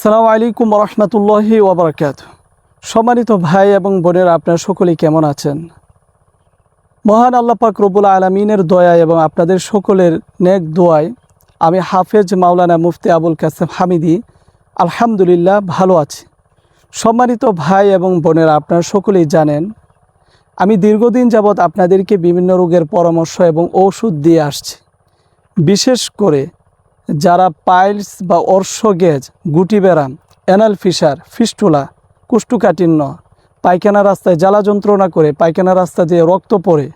আসসালামু আলাইকুম রহমতুল্লাহি ওবরাকাত সম্মানিত ভাই এবং বোনের, আপনারা সকলেই কেমন আছেন? মহান আল্লাহ পাক রবুল আলমিনের দয়া এবং আপনাদের সকলের নেক দোয়ায় আমি হাফেজ মাওলানা মুফতি আবুল কাসেম হামিদি আলহামদুলিল্লাহ ভালো আছি। সম্মানিত ভাই এবং বোনেরা, আপনারা সকলেই জানেন, আমি দীর্ঘদিন যাবৎ আপনাদেরকে বিভিন্ন রোগের পরামর্শ এবং ঔষধ দিয়ে আসছি। বিশেষ করে যারা পাইলস বা অর্শগেজ, গুটি ব্যারাম অ্যানাল ফিশার, ফিস্টুলা, কুষ্ঠুকাঠিন্য, পায়খানা রাস্তায় জ্বালা যন্ত্রণা করে পায়খানা রাস্তা দিয়ে রক্ত পড়ে,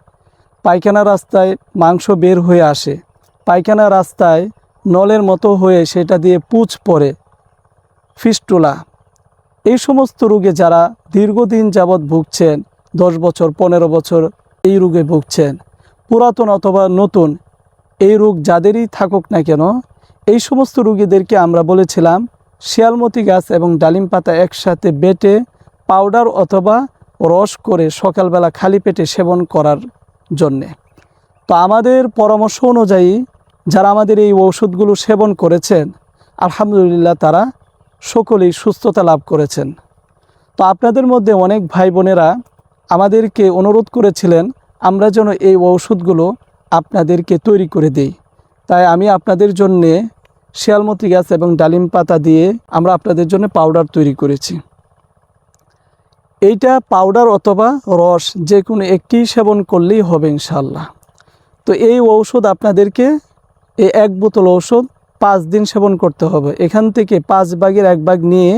পায়খানা রাস্তায় মাংস বের হয়ে আসে, পায়খানা রাস্তায় নলের মতো হয়ে সেটা দিয়ে পুচ পড়ে, ফিস্টুলা। এই সমস্ত রোগে যারা দীর্ঘদিন যাবৎ ভুগছেন, দশ বছর, পনেরো বছর এই রোগে ভুগছেন, পুরাতন অথবা নতুন, এই রোগ যাদেরই থাকুক না কেন এই সমস্ত রুগীদেরকে আমরা বলেছিলাম, শিয়ালমতি গাছ এবং ডালিম পাতা একসাথে বেটে, পাউডার অথবা রস করে সকালবেলা খালি পেটে সেবন করার জন্যে। তো আমাদের পরামর্শ অনুযায়ী যারা আমাদের এই ঔষধগুলো সেবন করেছেন, আলহামদুলিল্লাহ তারা সকলেই সুস্থতা লাভ করেছেন। তো আপনাদের মধ্যে অনেক ভাই বোনেরা আমাদেরকে অনুরোধ করেছিলেন, আমরা যেন এই ঔষধগুলো আপনাদেরকে তৈরি করে দিই। তাই আমি আপনাদের জন্যে শিয়ালমতি গাছ এবং ডালিম পাতা দিয়ে আমরা আপনাদের জন্য পাউডার তৈরি করেছি। এইটা পাউডার অথবা রস যে কোনো একটি সেবন করলেই হবে ইনশাল্লাহ তো এই ঔষধ আপনাদেরকে এই এক বোতল ঔষধ পাঁচ দিন সেবন করতে হবে। এখান থেকে পাঁচ ভাগের এক ভাগ নিয়ে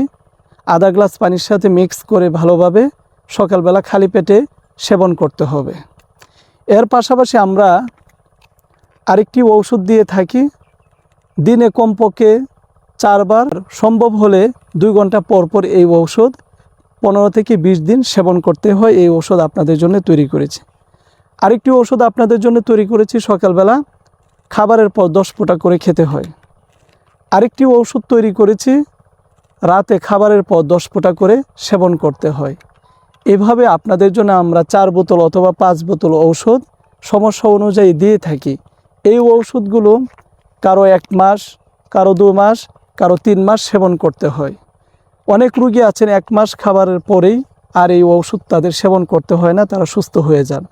আধা গ্লাস পানির সাথে মিক্স করে ভালোভাবে সকালবেলা খালি পেটে সেবন করতে হবে। এর পাশাপাশি আমরা আরেকটি ঔষধ দিয়ে থাকি দিনে কমপক্ষে চারবার সম্ভব হলে দুই ঘণ্টা পর পর এই ঔষধ, পনেরো থেকে বিশ দিন সেবন করতে হয়। এই ঔষধ আপনাদের জন্য তৈরি করেছি। আরেকটি ঔষধ আপনাদের জন্য তৈরি করেছি সকালবেলা, খাবারের পর দশ ফোঁটা করে খেতে হয়। আরেকটি ঔষধ তৈরি করেছি, রাতে খাবারের পর দশ ফোঁটা করে সেবন করতে হয়। এভাবে আপনাদের জন্য আমরা চার বোতল অথবা পাঁচ বোতল ঔষধ সমস্যা অনুযায়ী দিয়ে থাকি। এই ঔষধগুলো কারও এক মাস, কারও দু মাস, কারও তিন মাস সেবন করতে হয়। অনেক রুগী আছেন এক মাস খাবারের পরেই আর এই ওষুধ তাদের সেবন করতে হয় না, তারা সুস্থ হয়ে যান।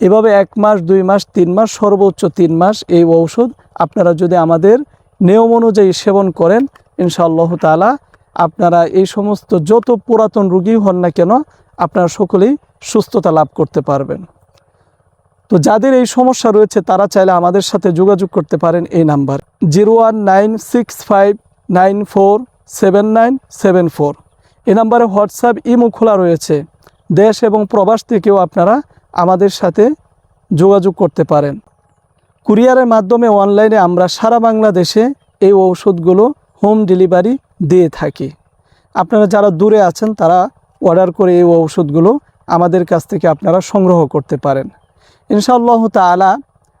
এভাবে এক মাস, দুই মাস, তিন মাস, সর্বোচ্চ তিন মাস এই ঔষধ আপনারা যদি আমাদের নিয়ম অনুযায়ী সেবন করেন, ইনশাআল্লাহ তালা আপনারা এই সমস্ত যত পুরাতন রুগী হন না কেন, আপনারা সকলেই সুস্থতা লাভ করতে পারবেন। তো যাদের এই সমস্যা রয়েছে, তারা চাইলে আমাদের সাথে যোগাযোগ করতে পারেন এই number. Zero one nine six five nine four seven nine seven four. এই নাম্বারে হোয়াটসঅ্যাপ, ইমো খোলা রয়েছে। দেশ এবং প্রবাস থেকেও আপনারা আমাদের সাথে যোগাযোগ করতে পারেন। কুরিয়ারের মাধ্যমে অনলাইনে আমরা সারা বাংলাদেশে এই ঔষধগুলো হোম ডেলিভারি দিয়ে থাকি। আপনারা যারা দূরে আছেন, তারা অর্ডার করে এই ঔষধগুলো আমাদের কাছ থেকে আপনারা সংগ্রহ করতে পারেন। ইনশাআল্লাহ তালা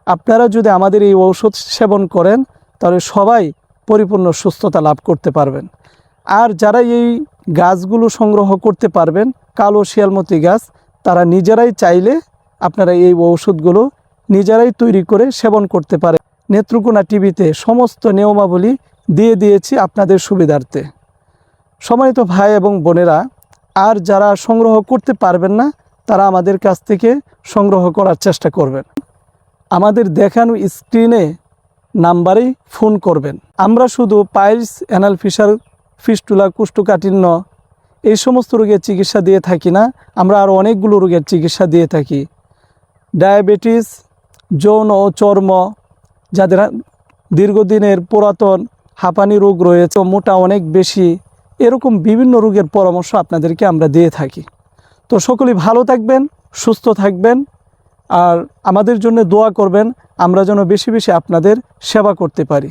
আপনারা যদি আমাদের এই ঔষধ সেবন করেন, তাহলে সবাই পরিপূর্ণ সুস্থতা লাভ করতে পারবেন। আর যারা এই গাছগুলো সংগ্রহ করতে পারবেন, কালো শিয়ালমতি গাছ, তারা নিজেরাই চাইলে আপনারা এই ঔষধগুলো নিজেরাই তৈরি করে সেবন করতে পারে। নেত্রকোনা টিভিতে সমস্ত নিয়মাবলী দিয়ে দিয়েছি আপনাদের সুবিধার্থে। সম্মানিত ভাই এবং বোনেরা, আর যারা সংগ্রহ করতে পারবেন না তারা আমাদের কাছ থেকে সংগ্রহ করার চেষ্টা করবেন। আমাদের দেখানো স্ক্রিনে নাম্বারেই ফোন করবেন। আমরা শুধু পাইলস, অ্যানাল ফিশার, ফিস্টুলা, কুষ্ঠকাঠিন্য এই সমস্ত রোগের চিকিৎসা দিয়ে থাকি না, আমরা আরও অনেকগুলো রোগের চিকিৎসা দিয়ে থাকি। ডায়াবেটিস, যৌন চর্ম, যাদের দীর্ঘদিনের পুরাতন হাঁপানি রোগ রয়েছে, মোটা অনেক বেশি, এরকম বিভিন্ন রোগের পরামর্শ আপনাদেরকে আমরা দিয়ে থাকি। তো সকলেই ভালো থাকবেন, সুস্থ থাকবেন আর আমাদের জন্য দোয়া করবেন, আমরা যেন বেশি বেশি আপনাদের সেবা করতে পারি।